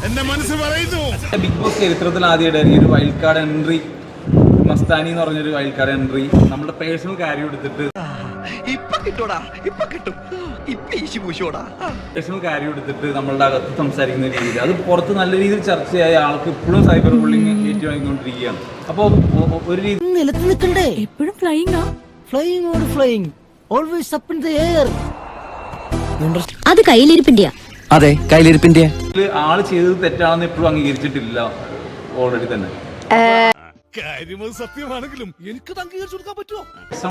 മനസ്സ് പറയുന്നു. Big boss ചരിത്രത്തിൽ ആദ്യമായിട്ട് ഈ ഒരു വൈൽഡ് കാർഡ് എൻട്രി മസ്താനി എന്ന് പറഞ്ഞൊരു വൈൽഡ് കാർഡ് എൻട്രി നമ്മുടെ പേഴ്സണൽ കാര്യം എടുത്തിട്ട് ഇപ്പൊ കിട്ടൂടാ ഇപ്പൊ കിട്ടും. പേഴ്സണൽ കാര്യം എടുത്തിട്ട് നമ്മളുടെ അകത്ത് സംസാരിക്കുന്ന രീതി അത് പുറത്ത് നല്ല രീതിയിൽ ചർച്ചയായ ആൾക്ക് ഇപ്പോഴും സൈബർ ബുള്ളിങ് ഏറ്റുവാങ്ങിക്കൊണ്ടിരിക്കുകയാണ്. അപ്പോൾ ഒരു രീതി നിലത്ത് നിൽക്കണ്ടേ എപ്പോഴും ഫ്ലൈയിങ് ആ. Flying or flying always up in the air അത് കയ്യിലിരിപ്പിന്റെയാ. അതെ കയ്യിലിരിപ്പിന്റെ. ആൾ ചെയ്തത് തെറ്റാണെന്ന് എപ്പോഴും അംഗീകരിച്ചിട്ടില്ല. ഓൾറെഡി തന്നെ. സത്യമാണെങ്കിലും എനിക്ക്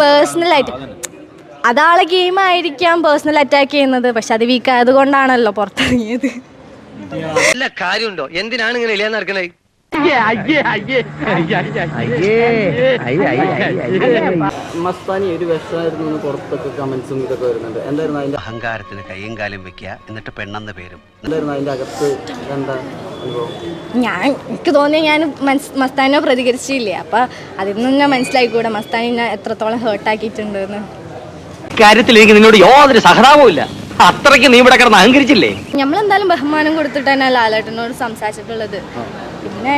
പേഴ്സണൽ ആയിട്ട്. അതാളെ ഗെയിം ആയിരിക്കാം പേഴ്സണൽ അറ്റാക്ക് ചെയ്യുന്നത്. പക്ഷെ അത് വീക്ക് ആയതുകൊണ്ടാണല്ലോ പുറത്തിറങ്ങിയത്. കാര്യമുണ്ടോ? എന്തിനാണ് ഇങ്ങനെ ഇല്ലാന്ന് നടക്കണേ? മസ്താനി ഒരു വിഷമായിരുന്നു പുറത്തൊക്കെ കമന്റ്സും ഇതൊക്കെ വരുന്നുണ്ട് എന്തായിരുന്നു അതിന്റെ അഹങ്കാരത്തിന് കയ്യും കാലും വെക്കുക എന്നിട്ട് പെണ്ണെന്ന പേരും എന്തായിരുന്നു അതിന്റെ അകത്ത് എന്താ ഞാൻ എനിക്ക് തോന്നിയ ഞാൻ മസ്താനോ പ്രതികരിച്ചില്ലേ അപ്പൊ അതിൽ നിന്ന് ഞാൻ മനസ്സിലായിക്കൂടെ മസ്താനി എന്നെ എത്രത്തോളം ഹേർട്ടാക്കിയിട്ടുണ്ട് എന്ന് കാര്യത്തിൽ എനിക്ക് നിന്നോട് യാതൊരു സഹതാപവും ഇല്ല അത്രയ്ക്ക് നീ ഇവിടെ കിടന്ന് അഹങ്കരിച്ചില്ലേ? നമ്മളെന്തായാലും ബഹുമാനം കൊടുത്തിട്ട് തന്നെ ലാലേട്ടനോട് സംസാരിച്ചിട്ടുള്ളത്. പിന്നെ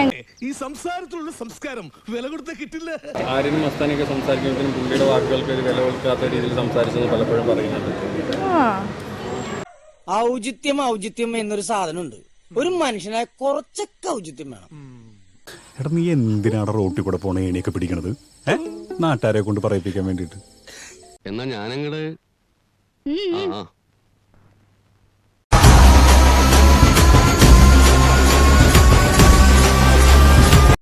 ഈ സംസാരത്തിലുള്ള സംസ്കാരം വില കൊടുത്ത കിട്ടില്ല. ആര്യനും മസ്താനൊക്കെ സംസാരിക്കുന്നതിനും പുള്ളിയുടെ വാക്കുകൾക്ക് ഒരു വില കൊടുക്കാത്ത രീതിയിൽ സംസാരിച്ചത് പലപ്പോഴും പറയുന്നുണ്ട്. ആ ഔചിത്യം ഔചിത്യം എന്നൊരു സാധനമുണ്ട്. ഒരു മനുഷ്യനായ കുറച്ചൊക്കെ ഔചിത്യം വേണം. എടാ നീ എന്തിനാണ് റോട്ടിൽ കൂടെ പോണ ഏണിയൊക്കെ പിടിക്കണത്? ഏ? നാട്ടുകാരെ കൊണ്ട് പറയിപ്പിക്കാൻ വേണ്ടിട്ട് എന്നാ ഞാനങ്ങട് ആ.